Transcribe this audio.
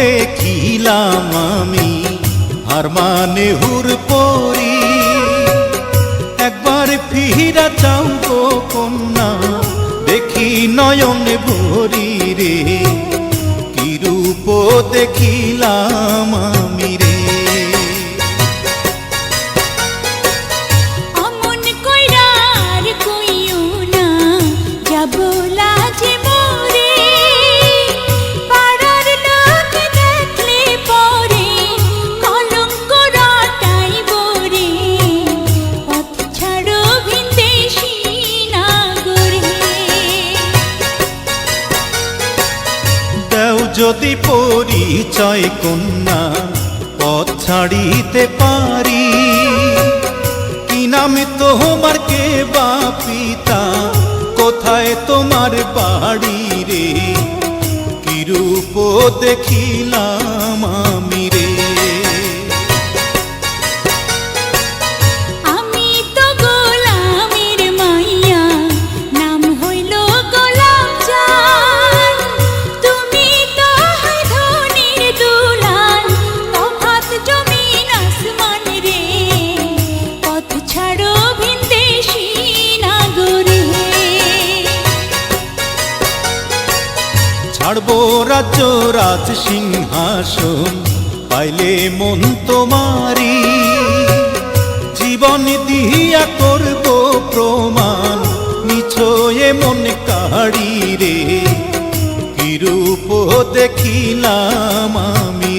দেখিলাম আমি আর মানে হুর পরি। একবার ফিরা চাও গো কন্যা, দেখি নয়ন ভরি রে। কি রূপ দেখিলাম যদি পরিচয় কন্যা, পথ ছাড়িতে পারি। কি নামে তোমার, কে বা পিতা, কোথায় তোমার বাড়ি রে? কিরূপ দেখিলাম ছাড়বো রাজ্য রাজ সিংহাসন, পাইলে মন তোমারি জীবন দিয়া করব প্রমাণ, নিছয়ে মন কাড়ি রে। কিরূপ দেখিলাম আমি